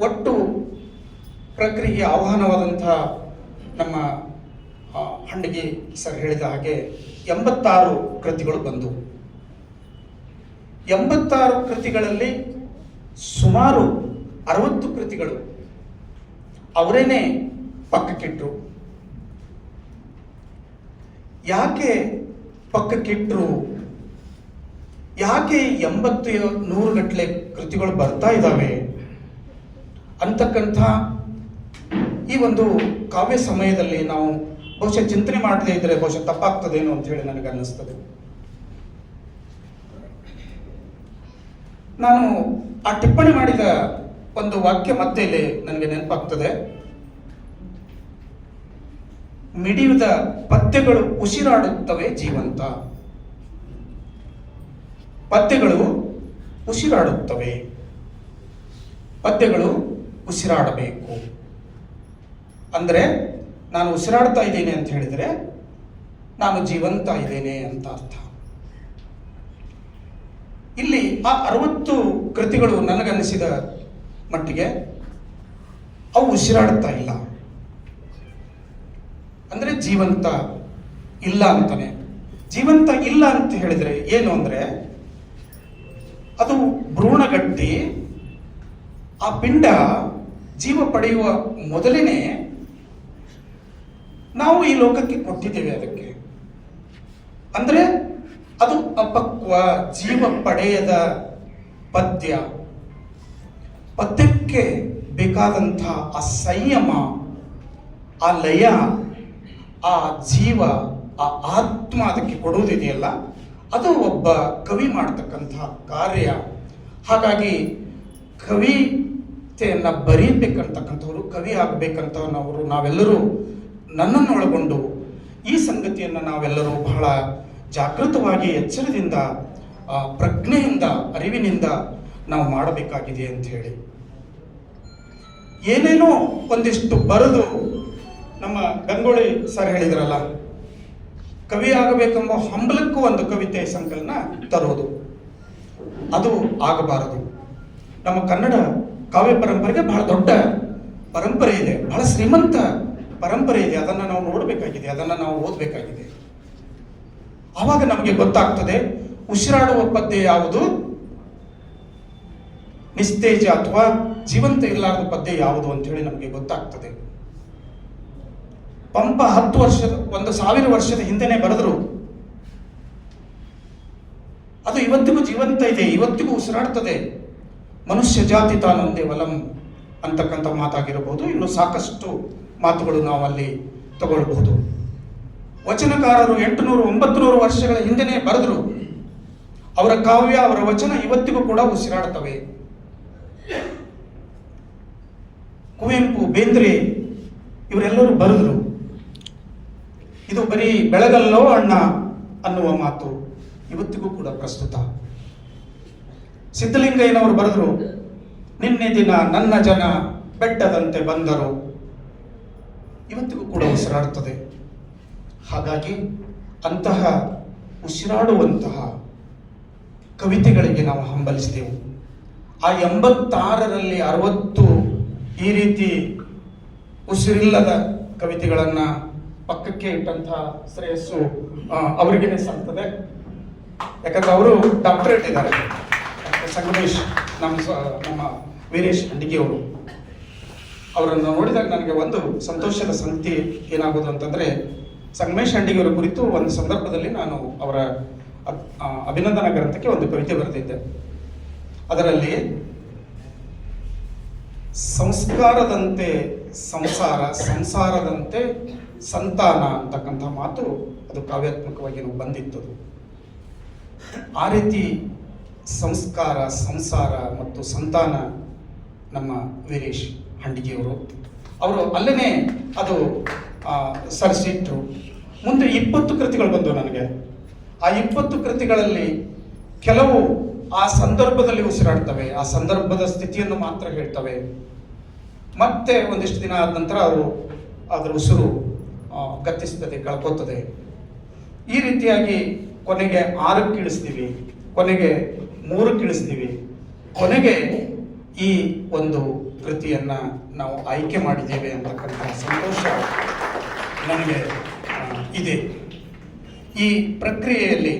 ಒಟ್ಟು ಪ್ರಕ್ರಿಯೆಗೆ ಆಹ್ವಾನವಾದಂತಹ ನಮ್ಮ ಹಂಡಿಗೆ ಸರ್ ಹೇಳಿದ ಹಾಗೆ ಎಂಬತ್ತಾರು ಕೃತಿಗಳು ಬಂದು ಎಂಬತ್ತಾರು ಕೃತಿಗಳಲ್ಲಿ ಸುಮಾರು ಅರವತ್ತು ಕೃತಿಗಳು ಅವರೇನೆ ಪಕ್ಕಕ್ಕಿಟ್ರು. ಯಾಕೆ ಪಕ್ಕಕ್ಕಿಟ್ರು? ಯಾಕೆ ಎಂಬತ್ತು ನೂರು ಗಟ್ಟಲೆ ಕೃತಿಗಳು ಬರ್ತಾ ಇದ್ದಾವೆ ಅಂತಕ್ಕಂಥ ಈ ಒಂದು ಕಾವ್ಯ ಸಮಯದಲ್ಲಿ ನಾವು ಬಹುಶಃ ಚಿಂತನೆ ಮಾಡದೇ ಇದ್ರೆ ಬಹುಶಃ ತಪ್ಪಾಗ್ತದೇನು ಅಂತ ಹೇಳಿ ನನಗೆ ಅನ್ನಿಸ್ತದೆ. ನಾನು ಆ ಟಿಪ್ಪಣಿ ಮಾಡಿದ ಒಂದು ವಾಕ್ಯ ಮತ್ತೆ ಇಲ್ಲಿ ನನಗೆ ನೆನಪಾಗ್ತದೆ. ಮಿಡಿಯುದ ಪತ್ತೆಗಳು ಉಸಿರಾಡುತ್ತವೆ ಜೀವಂತ. ಪತ್ತೆಗಳು ಉಸಿರಾಡುತ್ತವೆ. ಪದ್ಯಗಳು ಉಸಿರಾಡಬೇಕು. ಅಂದರೆ ನಾನು ಉಸಿರಾಡ್ತಾ ಇದ್ದೇನೆ ಅಂತ ಹೇಳಿದರೆ ನಾನು ಜೀವಂತ ಇದ್ದೇನೆ ಅಂತ ಅರ್ಥ. ಇಲ್ಲಿ ಆ ಅರವತ್ತು ಕೃತಿಗಳು ನನಗನ್ನಿಸಿದ ಮಟ್ಟಿಗೆ ಅವು ಉಸಿರಾಡುತ್ತಾ ಇಲ್ಲ. ಅಂದರೆ ಜೀವಂತ ಇಲ್ಲ ಅಂತಾನೆ. ಜೀವಂತ ಇಲ್ಲ ಅಂತ ಹೇಳಿದರೆ ಏನು ಅಂದರೆ, ಅದು ಭ್ರೂಣಗಟ್ಟಿ, ಆ ಪಿಂಡ ಜೀವ ಪಡೆಯುವ ಮೊದಲೇ ನಾವು ಈ ಲೋಕಕ್ಕೆ ಕೊಟ್ಟಿದ್ದೇವೆ ಅದಕ್ಕೆ. ಅಂದ್ರೆ ಅದು ಅಪಕ್ವ ಜೀವ ಪಡೆಯದ ಪದ್ಯ. ಪದ್ಯಕ್ಕೆ ಬೇಕಾದಂಥ ಆ ಸಂಯಮ, ಆ ಲಯ, ಆ ಜೀವ, ಆ ಆತ್ಮ ಅದಕ್ಕೆ ಕೊಡುವುದಿದೆಯಲ್ಲ, ಅದು ಒಬ್ಬ ಕವಿ ಮಾಡ್ತಕ್ಕಂಥ ಕಾರ್ಯ. ಹಾಗಾಗಿ ಕವಿತೆಯನ್ನು ಬರೀಬೇಕಂತಕ್ಕಂಥವ್ರು, ಕವಿ ಆಗಬೇಕಂತನವರು ನಾವೆಲ್ಲರೂ ನನ್ನನ್ನು ಒಳಗೊಂಡು ಈ ಸಂಗತಿಯನ್ನು ನಾವೆಲ್ಲರೂ ಬಹಳ ಜಾಗೃತವಾಗಿ ಎಚ್ಚರದಿಂದ ಪ್ರಜ್ಞೆಯಿಂದ, ಅರಿವಿನಿಂದ ನಾವು ಮಾಡಬೇಕಾಗಿದೆ ಅಂತ ಹೇಳಿ. ಏನೇನೋ ಒಂದಿಷ್ಟು ಬರೆದು ನಮ್ಮ ಗಂಗೋಳಿ ಸರ್ ಹೇಳಿದ್ರಲ್ಲ, ಕವಿ ಆಗಬೇಕೆಂಬ ಹಂಬಲಕ್ಕೂ ಒಂದು ಕವಿತೆ ಸಂಕಲನ ತರೋದು. ಅದು ಆಗಬಾರದು. ನಮ್ಮ ಕನ್ನಡ ಕಾವ್ಯ ಪರಂಪರೆಗೆ ಬಹಳ ದೊಡ್ಡ ಪರಂಪರೆ ಇದೆ, ಬಹಳ ಶ್ರೀಮಂತ ಪರಂಪರೆ ಇದೆ. ಅದನ್ನು ನಾವು ನೋಡಬೇಕಾಗಿದೆ, ಅದನ್ನು ನಾವು ಓದಬೇಕಾಗಿದೆ. ಆವಾಗ ನಮಗೆ ಗೊತ್ತಾಗ್ತದೆ ಉಸಿರಾಡುವ ಪದ್ಯ ಯಾವುದು? ನಿಸ್ತೇಜ ಅಥವಾ ಜೀವಂತ ಇರಲಾರದ ಪದ್ಯ ಯಾವುದು ಅಂತ ಹೇಳಿ ನಮಗೆ ಗೊತ್ತಾಗ್ತದೆ. ಪಂಪ ಹತ್ತು ವರ್ಷದ ಒಂದು ಸಾವಿರ ವರ್ಷದ ಹಿಂದೆನೆ ಬರೆದ್ರು. ಅದು ಇವತ್ತಿಗೂ ಜೀವಂತ ಇದೆ, ಇವತ್ತಿಗೂ ಉಸಿರಾಡ್ತದೆ. ಮನುಷ್ಯ ಜಾತಿ ತಾನೊಂದೇ ವಲಂ ಅಂತಕ್ಕಂಥ ಮಾತಾಗಿರಬಹುದು. ಇನ್ನು ಸಾಕಷ್ಟು ಮಾತುಗಳು ನಾವು ಅಲ್ಲಿ ತಗೊಳ್ಬಹುದು. ವಚನಕಾರರು ಎಂಟುನೂರು ಒಂಬತ್ತು ನೂರು ವರ್ಷಗಳ ಹಿಂದೆನೇ ಬರೆದ್ರು. ಅವರ ಕಾವ್ಯ, ಅವರ ವಚನ ಇವತ್ತಿಗೂ ಕೂಡ ಉಸಿರಾಡ್ತವೆ ಕುವೆಂಪು, ಬೇಂದ್ರೆ ಇವರೆಲ್ಲರೂ ಬರೆದ್ರು. ಇದು ಬರೀ ಬೆಳಗಲ್ಲೋ ಅಣ್ಣ ಅನ್ನುವ ಮಾತು. ಇವತ್ತಿಗೂ ಕೂಡ ಪ್ರಸ್ತುತ. ಸಿದ್ಧಲಿಂಗಯ್ಯನವರು ಬರೆದ್ರು, ನಿನ್ನೆ ದಿನ ನನ್ನ ಜನ ಬೆಟ್ಟದಂತೆ ಬಂದರು. ಇವತ್ತಿಗೂ ಕೂಡ ಉಸಿರಾಡುತ್ತದೆ. ಹಾಗಾಗಿ ಅಂತಹ ಉಸಿರಾಡುವಂತಹ ಕವಿತೆಗಳಿಗೆ ನಾವು ಹಂಬಲಿಸಿದೆವು. ಆ ಎಂಬತ್ತಾರರಲ್ಲಿ ಅರವತ್ತು ಈ ರೀತಿ ಉಸಿರಿಲ್ಲದ ಕವಿತೆಗಳನ್ನು ಪಕ್ಕಕ್ಕೆ ಇಟ್ಟಂತಹ ಶ್ರೇಯಸ್ಸು ಅವರಿಗೇನೆ ಸಲ್ತದೆ ಯಾಕಂದ್ರೆ ಅವರು ಡಾಕ್ಟರೇಟ್ ಇದ್ದಾರೆ. ಸಂಗಮೇಶ್, ನಮ್ಮ ನಮ್ಮ ವೀರೇಶ್ ಅವರು ಅವರನ್ನು ನೋಡಿದಾಗ ನನಗೆ ಒಂದು ಸಂತೋಷದ ಸಂಗತಿ ಏನಾಗೋದು ಅಂತಂದ್ರೆ ಸಂಗಮೇಶ್ ಅಂಡಿಗೆಯವರ ಕುರಿತು ಒಂದು ಸಂದರ್ಭದಲ್ಲಿ ನಾನು ಅವರ ಅಭಿನಂದನಾ ಗ್ರಂಥಕ್ಕೆ ಒಂದು ಕವಿತೆ ಬರೆದಿದ್ದೆ ಅದರಲ್ಲಿ, ಸಂಸ್ಕಾರದಂತೆ ಸಂಸಾರ, ಸಂಸಾರದಂತೆ ಸಂತಾನ ಅಂತಕ್ಕಂಥ ಮಾತು ಅದು ಕಾವ್ಯಾತ್ಮಕವಾಗಿ ಬಂದಿತ್ತು. ಆ ರೀತಿ ಸಂಸ್ಕಾರ, ಸಂಸಾರ ಮತ್ತು ಸಂತಾನ ನಮ್ಮ ವೀರೇಶ್ ಹಂಡಿಗೆಯವರು ಅವರು ಅಲ್ಲೇ ಅದು ಆ, ಸರಿಸಿಟ್ರು ಮುಂದೆ ಇಪ್ಪತ್ತು ಕೃತಿಗಳು ಬಂದವು ನನಗೆ. ಆ ಇಪ್ಪತ್ತು ಕೃತಿಗಳಲ್ಲಿ ಕೆಲವು ಆ ಸಂದರ್ಭದಲ್ಲಿ ಉಸಿರಾಡ್ತವೆ. ಆ ಸಂದರ್ಭದ ಸ್ಥಿತಿಯನ್ನು ಮಾತ್ರ ಹೇಳ್ತವೆ. ಮತ್ತೆ ಒಂದಿಷ್ಟು ದಿನ ಆದ ನಂತರ ಅವರು ಅದರ ಉಸಿರು ಕತ್ತಿಸ್ತದೆ ಕಳ್ಕೋತದೆ. ಈ ರೀತಿಯಾಗಿ ಕೊನೆಗೆ ಆರು ಇಳಿಸ್ತೀವಿ ಕೊನೆಗೆ ಮೂರು ಇಳಿಸ್ತೀವಿ ಕೊನೆಗೆ ಈ ಒಂದು ಕೃತಿಯನ್ನ ನಾವು ಆಯ್ಕೆ ಮಾಡಿದ್ದೇವೆ ಅಂತಕ್ಕಂಥ ಸಂತೋಷ. ನನಗೆ ಇದೆ. ಈ ಪ್ರಕ್ರಿಯೆಯಲ್ಲಿ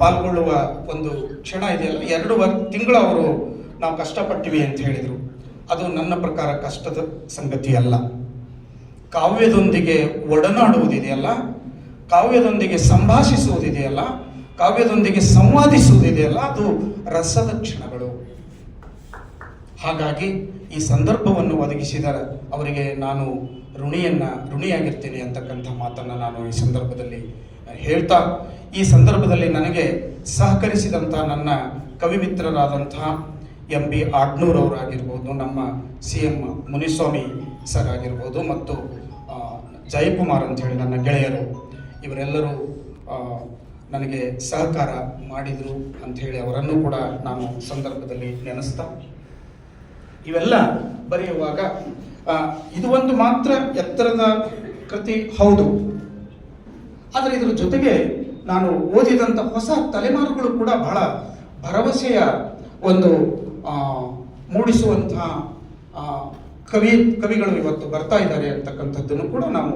ಪಾಲ್ಗೊಳ್ಳುವ ಒಂದು ಕ್ಷಣ ಇದೆಯಲ್ಲ, ಎರಡು ತಿಂಗಳು ಅವರು ನಾವು ಕಷ್ಟಪಟ್ಟಿವಿ ಅಂತ ಹೇಳಿದರು. ಅದು ನನ್ನ ಪ್ರಕಾರ ಕಷ್ಟದ ಸಂಗತಿ ಅಲ್ಲ. ಕಾವ್ಯದೊಂದಿಗೆ ಒಡನಾಡುವುದಿದೆಯಲ್ಲ, ಕಾವ್ಯದೊಂದಿಗೆ ಸಂಭಾಷಿಸುವುದಿದೆಯಲ್ಲ, ಕಾವ್ಯದೊಂದಿಗೆ ಸಂವಾದಿಸುವುದಿದೆಯಲ್ಲ, ಅದು ರಸದ ಕ್ಷಣಗಳು. ಹಾಗಾಗಿ ಈ ಸಂದರ್ಭವನ್ನು ಒದಗಿಸಿದ ಅವರಿಗೆ ನಾನು ಋಣಿಯನ್ನ, ಋಣಿಯಾಗಿರ್ತೀನಿ ಅಂತಕ್ಕಂಥ ಮಾತನ್ನು ನಾನು ಈ ಸಂದರ್ಭದಲ್ಲಿ ಹೇಳ್ತಾ, ಈ ಸಂದರ್ಭದಲ್ಲಿ ನನಗೆ ಸಹಕರಿಸಿದಂಥ ನನ್ನ ಕವಿಮಿತ್ರರಾದಂತಹ ಎಂ ಬಿ ಆಡ್ನೂರ್ ಅವರಾಗಿರ್ಬೋದು, ನಮ್ಮ ಸಿ ಎಂ ಮುನಿಸ್ವಾಮಿ ಸರ್ ಆಗಿರ್ಬೋದು ಮತ್ತು ಜಯಕುಮಾರ್ ಅಂತ ಹೇಳಿ ನನ್ನ ಗೆಳೆಯರು, ಇವರೆಲ್ಲರೂ ನನಗೆ ಸಹಕಾರ ಮಾಡಿದರು ಅಂಥೇಳಿ ಅವರನ್ನು ಕೂಡ ನಾನು ಸಂದರ್ಭದಲ್ಲಿ ನೆನೆಸ್ತಾ, ಇವೆಲ್ಲ ಬರೆಯುವಾಗ ಇದು ಒಂದು ಮಾತ್ರ ಎತ್ತರದ ಕೃತಿ, ಹೌದು. ಆದರೆ ಇದರ ಜೊತೆಗೆ ನಾನು ಓದಿದಂಥ ಹೊಸ ತಲೆಮಾರುಗಳು ಕೂಡ ಬಹಳ ಭರವಸೆಯ ಒಂದು ಮೂಡಿಸುವಂತಹ ಕವಿ, ಕವಿಗಳು ಇವತ್ತು ಬರ್ತಾ ಇದ್ದಾರೆ ಅಂತಕ್ಕಂಥದ್ದನ್ನು ಕೂಡ ನಾವು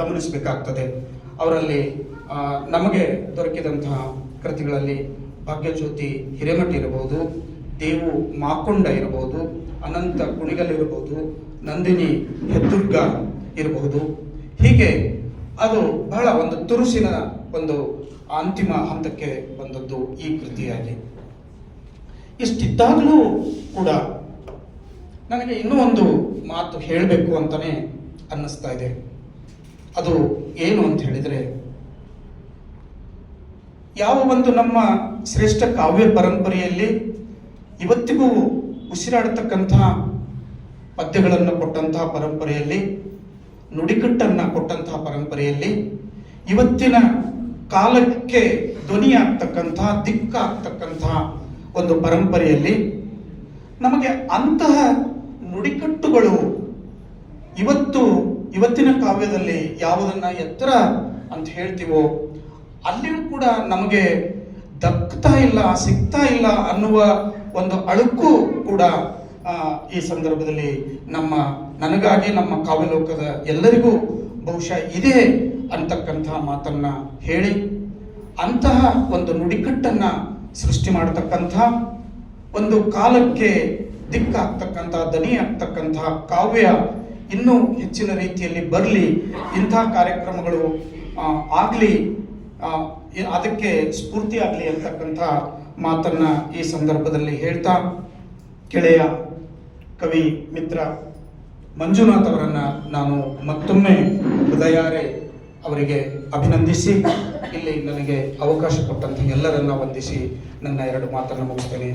ಗಮನಿಸಬೇಕಾಗ್ತದೆ. ಅವರಲ್ಲಿ ನಮಗೆ ದೊರಕಿದಂತಹ ಕೃತಿಗಳಲ್ಲಿ ಭಾಗ್ಯಜ್ಯೋತಿ ಹಿರೇಮಠ ಇರಬಹುದು, ದೇವು ಮಾಕೊಂಡ ಇರಬಹುದು, ಅನಂತ ಕುಣಿಗಲ್ ಇರಬಹುದು ನಂದಿನಿ ಹೆದ್ದುರ್ಗ ಇರಬಹುದು. ಹೀಗೆ ಅದು ಬಹಳ ಒಂದು ತುರುಸಿನ ಒಂದು ಅಂತಿಮ ಹಂತಕ್ಕೆ ಬಂದದ್ದು ಈ ಕೃತಿಯಾಗಿ. ಇಷ್ಟಿದ್ದಾಗಲೂ ಕೂಡ ನನಗೆ ಇನ್ನೂ ಒಂದು ಮಾತು ಹೇಳಬೇಕು ಅಂತಾನೆ ಅನ್ನಿಸ್ತಾ ಇದೆ. ಅದು ಏನು ಅಂತ ಹೇಳಿದರೆ, ಯಾವ ಒಂದು ನಮ್ಮ ಶ್ರೇಷ್ಠ ಕಾವ್ಯ ಪರಂಪರೆಯಲ್ಲಿ ಇವತ್ತಿಗೂ ಉಸಿರಾಡತಕ್ಕಂತಹ ಪದ್ಯಗಳನ್ನು ಕೊಟ್ಟಂತಹ ಪರಂಪರೆಯಲ್ಲಿ, ನುಡಿಕಟ್ಟನ್ನು ಕೊಟ್ಟಂತಹ ಪರಂಪರೆಯಲ್ಲಿ, ಇವತ್ತಿನ ಕಾಲಕ್ಕೆ ಧ್ವನಿಯಾಗ್ತಕ್ಕಂತಹ, ದಿಕ್ಕಾಗ್ತಕ್ಕಂತಹ ಒಂದು ಪರಂಪರೆಯಲ್ಲಿ ನಮಗೆ ಅಂತಹ ನುಡಿಕಟ್ಟುಗಳು ಇವತ್ತು, ಇವತ್ತಿನ ಕಾವ್ಯದಲ್ಲಿ ಯಾವುದನ್ನ ಎತ್ತರ ಅಂತ ಹೇಳ್ತೀವೋ, ಅಲ್ಲಿಯೂ ಕೂಡ ನಮಗೆ ದಕ್ತಾ ಇಲ್ಲ, ಸಿಗ್ತಾ ಇಲ್ಲ ಅನ್ನುವ ಒಂದು ಅಳುಕು ಕೂಡ ಈ ಸಂದರ್ಭದಲ್ಲಿ ನಮ್ಮ, ನನಗಾಗಿ ನಮ್ಮ ಕಾವ್ಯಲೋಕದ ಎಲ್ಲರಿಗೂ ಬಹುಶಃ ಇದೆ ಅಂತಕ್ಕಂತಹ ಮಾತನ್ನು ಹೇಳಿ, ಅಂತಹ ಒಂದು ನುಡಿಕಟ್ಟನ್ನ ಸೃಷ್ಟಿ ಮಾಡತಕ್ಕಂಥ, ಒಂದು ಕಾಲಕ್ಕೆ ದಿಕ್ಕಾಗ್ತಕ್ಕಂಥ ದನಿ ಆಗ್ತಕ್ಕಂತಹ ಕಾವ್ಯ ಇನ್ನೂ ಹೆಚ್ಚಿನ ರೀತಿಯಲ್ಲಿ ಬರಲಿ, ಇಂಥ ಕಾರ್ಯಕ್ರಮಗಳು ಆಗಲಿ ಅದಕ್ಕೆ ಸ್ಫೂರ್ತಿ ಆಗಲಿ ಅಂತಕ್ಕಂಥ ಮಾತನ್ನು ಈ ಸಂದರ್ಭದಲ್ಲಿ ಹೇಳ್ತಾ, ಗೆಳೆಯ ಕವಿ ಮಿತ್ರ ಮಂಜುನಾಥ್ ಅವರನ್ನು ನಾನು ಮತ್ತೊಮ್ಮೆ ಹೃದಯಾರೆ ಅವರಿಗೆ ಅಭಿನಂದಿಸಿ, ಇಲ್ಲಿ ನನಗೆ ಅವಕಾಶ ಕೊಟ್ಟಂತ ಎಲ್ಲರನ್ನ ವಂದಿಸಿ ನನ್ನ ಎರಡು ಮಾತನ್ನು ಮುಗಿಸ್ತೇನೆ.